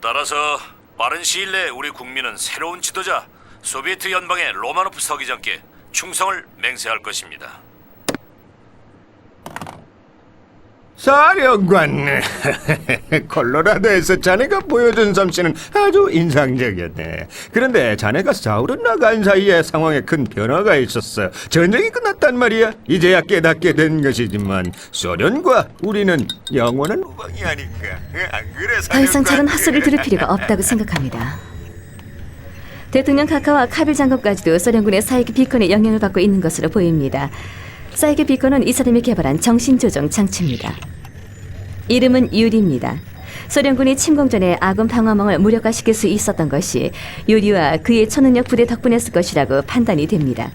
따라서 빠른 시일 내에 우리 국민은 새로운 지도자 소비에트 연방의 로마노프 서기장께 충성을 맹세할 것입니다. 사령관, 콜로라도에서 자네가 보여준 솜씨는 아주 인상적이었네. 그런데 자네가 사우르 나간 사이에 상황에 큰 변화가 있었어. 전쟁이 끝났단 말이야. 이제야 깨닫게 된 것이지만 소련과 우리는 영원한 우방이 아닌가. 안 그래, 더 이상 저런 사령관? 헛소리를 들을 필요가 없다고 생각합니다. 대통령 카카와 카빌 장군까지도 소련군의 사이기 비컨의 영향을 받고 있는 것으로 보입니다. 사이기 비컨은 이 사람이 개발한 정신조정 장치입니다. 이름은 유리입니다. 소련군이 침공 전에 아군 방어망을 무력화시킬 수 있었던 것이 유리와 그의 초능력 부대 덕분이었을 것이라고 판단이 됩니다.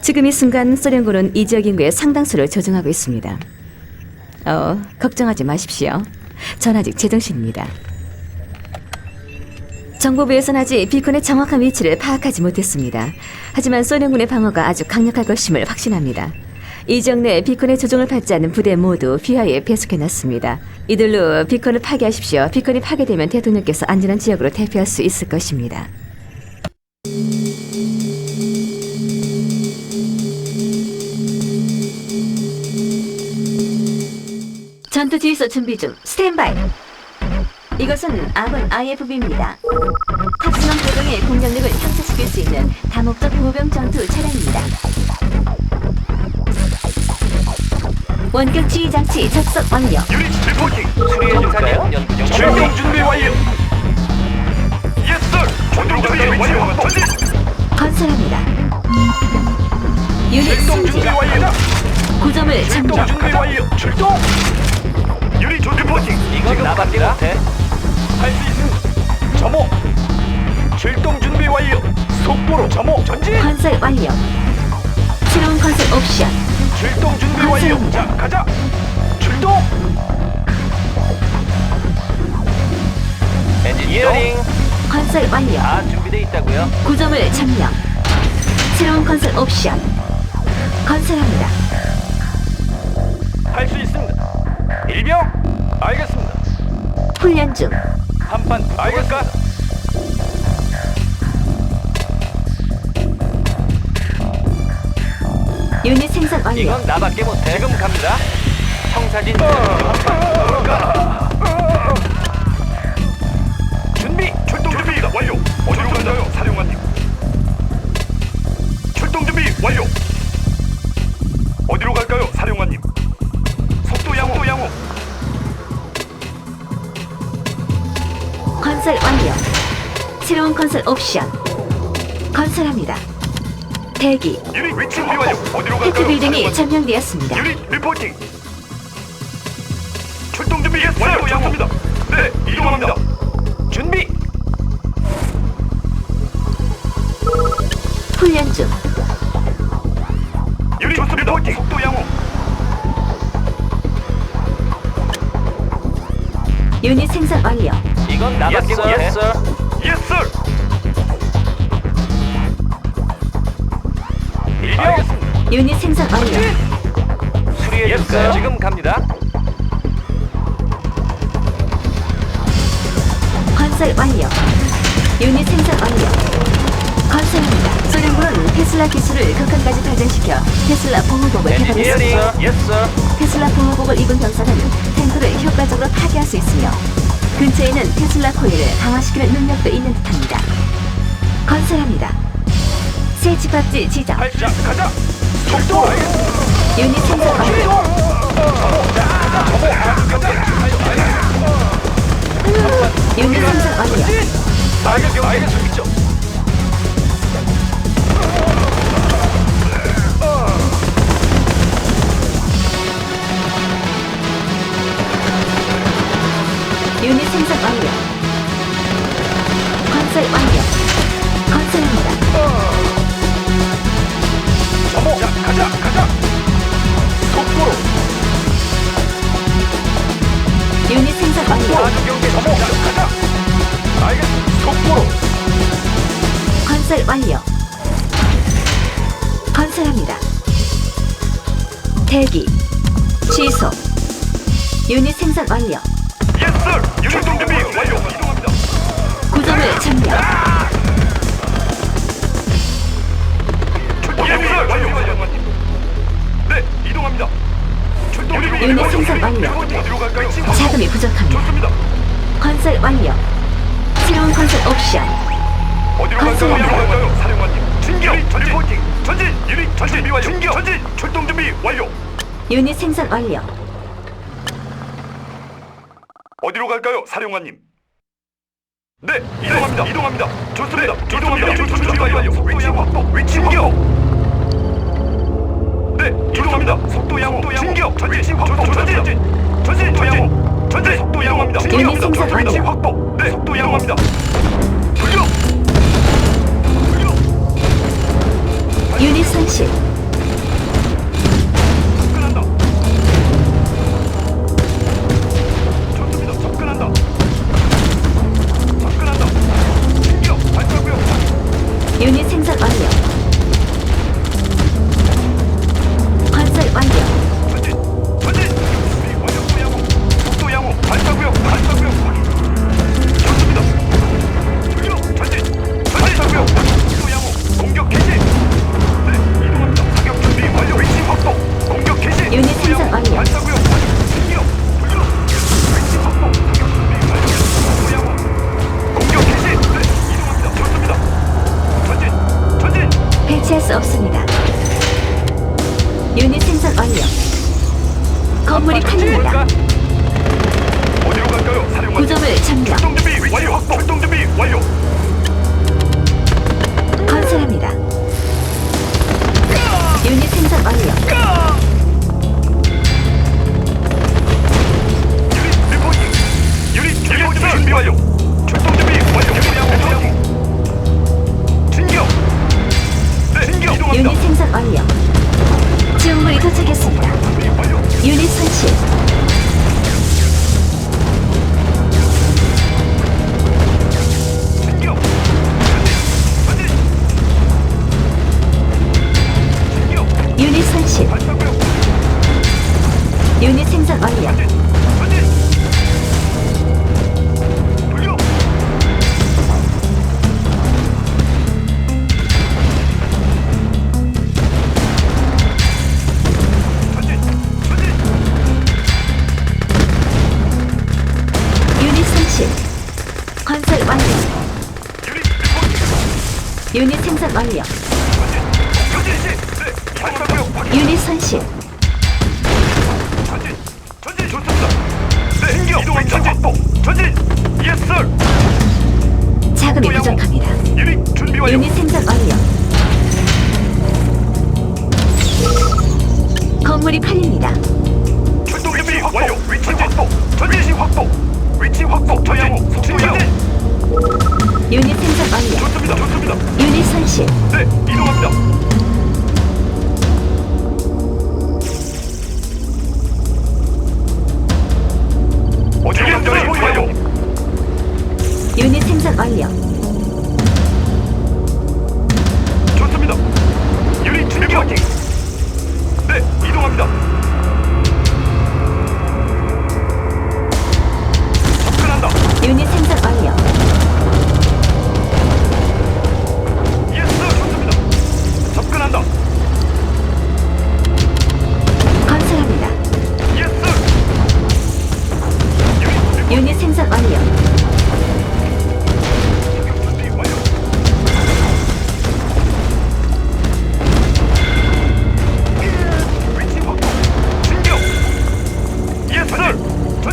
지금 이 순간 소련군은 이 지역 인구의 상당수를 조종하고 있습니다. 어, 걱정하지 마십시오. 전 아직 제정신입니다. 정보부에서는 아직 비컨의 정확한 위치를 파악하지 못했습니다. 하지만 소련군의 방어가 아주 강력할 것임을 확신합니다. 이 지역 내 비컨의 조종을 받지 않는 부대 모두 휘하에 배속해놨습니다. 이들로 비컨을 파괴하십시오. 비컨이 파괴되면 대통령께서 안전한 지역으로 대피할 수 있을 것입니다. 전투 지휘소 준비 중. 스탠바이. 이것은 아군 IFB입니다. 탑승함 조종의 공격력을 향상시킬 수 있는 다목적 보병 전투 차량입니다. 원격 지휘 장치 접속 완료. 유닛 수리해줄까요? 연구 중. 출동 준비 완료 예스 출동 준비 완료 전진 건설합니다. 유닛 출동 준비. 완료 구점을 출동 점령. 준비 완료 출동 유닛 조 리포팅 이건 나밖에 못해. 할수 있습니다 점호 출동 준비 완료 속보로 점호 전진 건설 완료. 새로운 건설 옵션. 출동 준비 완료 자 가자 출동 엔지니어링 건설 완료. 다 준비돼 있다고요? 구점을 점령. 새로운 건설 옵션. 건설합니다. 할 수 있습니다 일병 알겠습니다 훈련 중. 한판 알겠습니다 유닛 생산 완료. 이건 나밖에 못해. 지금 갑니다. 청사진 준비 출동 준비 완료. 어디로 간다요? 사령관님. 출동 준비 완료 건설 완료. 새로운 건설 옵션. 건설합니다. 대기. 유닛 위치 준비 완료 어디로 테크 갈까요 빌딩이 사령관님? 점령되었습니다. 유닛 리포팅 출동 준비 완료 좋습니다 네 이동합니다 준비 훈련 중. 유닛 리포팅 속도 양호 유닛 생산 완료. 이건 나밖에 Yes, 못해. sir. 예스 일병 알겠습니다 유닛 생산 완료. 수리해 줄까요? 지금 갑니다. 건설 완료. 유닛 생산 완료. 건설합니다. 소련군은 테슬라 기술을 극한까지 발전시켜 테슬라 보호복을 개발했습니다. 예스. 테슬라 보호복을 입은 병사는 탱크를 효과적으로 파괴할 수 있으며 근처에는 테슬라 코일을 강화시키는 능력도 있는 듯합니다. 건설합니다. 새 집합지 지정. 발자 가자 출동 유닛 생산 완료. 유닛 생산 완료. 알겠 알겠습니다 건설 완료. 건설합니다. 대기. 취소. 유닛 생산 완료. 예스! 유닛 동준비 완료! 이동합니다. 구조물 참여. 유닛 생산 완료. 자금이 부족합니다. 좋습니다. 건설 완료. 새로운 건설 옵션. 어디로 갈까요? 어디로 갈까요? 사령관님. 진격. 전진. 전진. 유닛 전진 준비 완료. 진격. 전진. 출동 준비 완료. 유닛 생산 완료. 어디로 갈까요, 사령관님? 네, 이동합니다. 이동합니다. 좋습니다. 이동합니다. 준비 완료. 위치 확보. 위치 확보. 네, 이동합니다. 속도 양호. 진격. 전진. 확보. 전진. 전진. 전진. 양호. 전진. 속도 양호합니다. 유닛 생산 완료. 위치 확보. 네, 속도 양호합니다. 돌려. 유닛. 접근한다. 접근한다. 접근한다. 발사구역. 유닛 생산 완료. 발사구역. 유닛 생산 완료. 유닛. 건설 완료. 유닛 생산 완료. 유닛 손실. 전진. 전진 좋습니다. 네. 진격. 이동 전진. 확보. 전진. 예스 서. 자금이 부족합니다. 유닛 준비 완료. 유닛 생산 완료. 건물이 팔립니다. 출동 준비 완료. 위치 확보. 전진 확보. 위치 확보. 전진. 속도. 유닛 생산 완료. 좋습니다. 좋습니다. 유닛 손실. 네.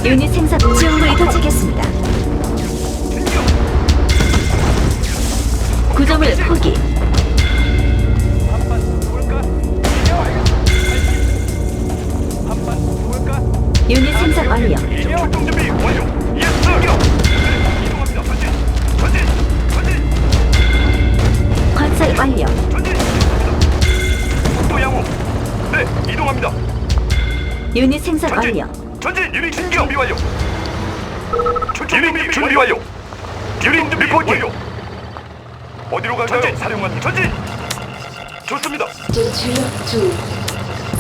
유닛 생산 지원물이 도착했습니다. 구점을 포기. 유닛 생산 완료. 준비 완료. 네, 이동합니다. 전진. 전진. 전진. 건설 완료. 전진. 속도 양호. 네, 이동합니다. 유닛 생산. 완료. 전진. 유닛 진격. 준비 완료. 출동 준비, 완료. 유닛 준비 완료. 어디로 갈까요? 사령관님. 전진. 좋습니다.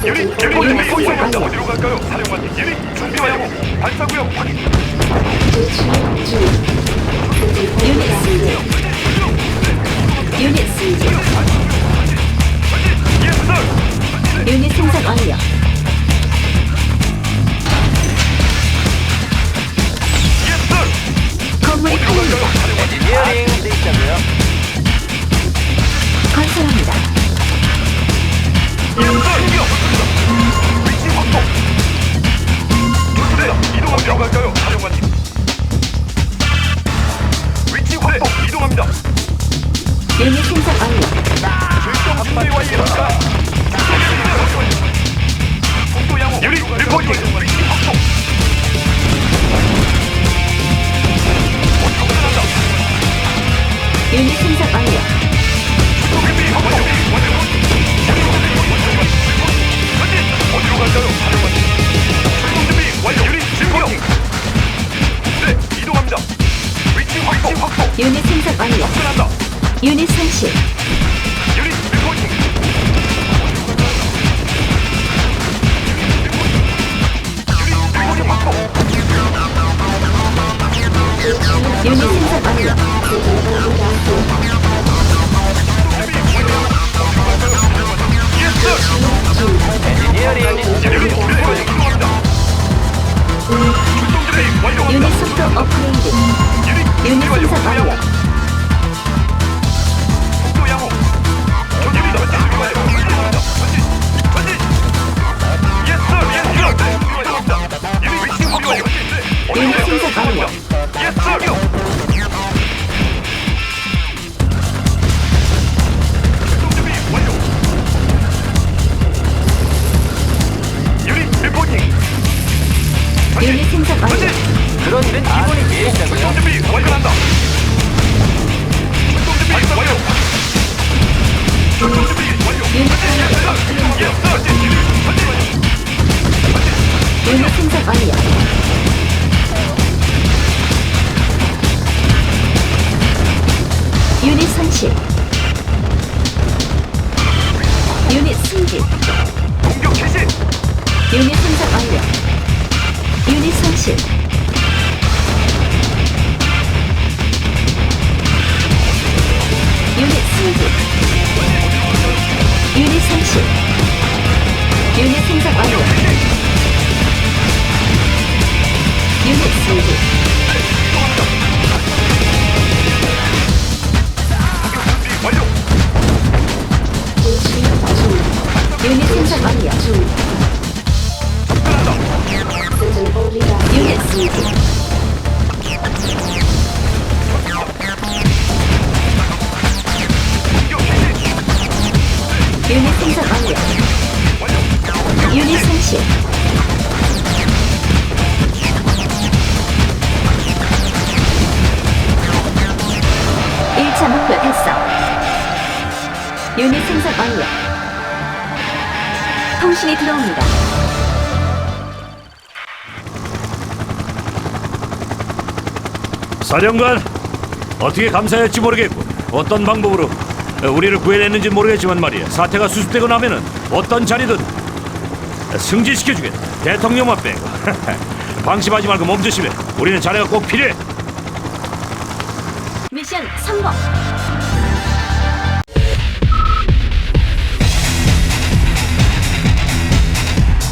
유닛 유닛 준비 유닛 완료. 완료. 어디로 갈까요? 사령관님. 유닛 준비 완료. 발사구역 확인. 유닛 유닛 예스 서. 유닛 생산 완료. 건설합니다. 음. 유닛 상실. 아니야. 유닛 상실. 유닛 승진. 공격 개시. 유닛 생산 완료. 유닛 상실. 유닛 승진. 그렇지. 일차 목표 달성. 유닛 생산 완료. 통신이 들어옵니다. 사령관, 어떻게 감사할지 모르겠고 어떤 방법으로 우리를 구해냈는지 모르겠지만 말이야. 사태가 수습되고 나면은 어떤 자리든 승진시켜주겠다. 대통령만 빼고. 방심하지 말고 몸조심해. 우리는 자네가 꼭 필요해. 미션 성공.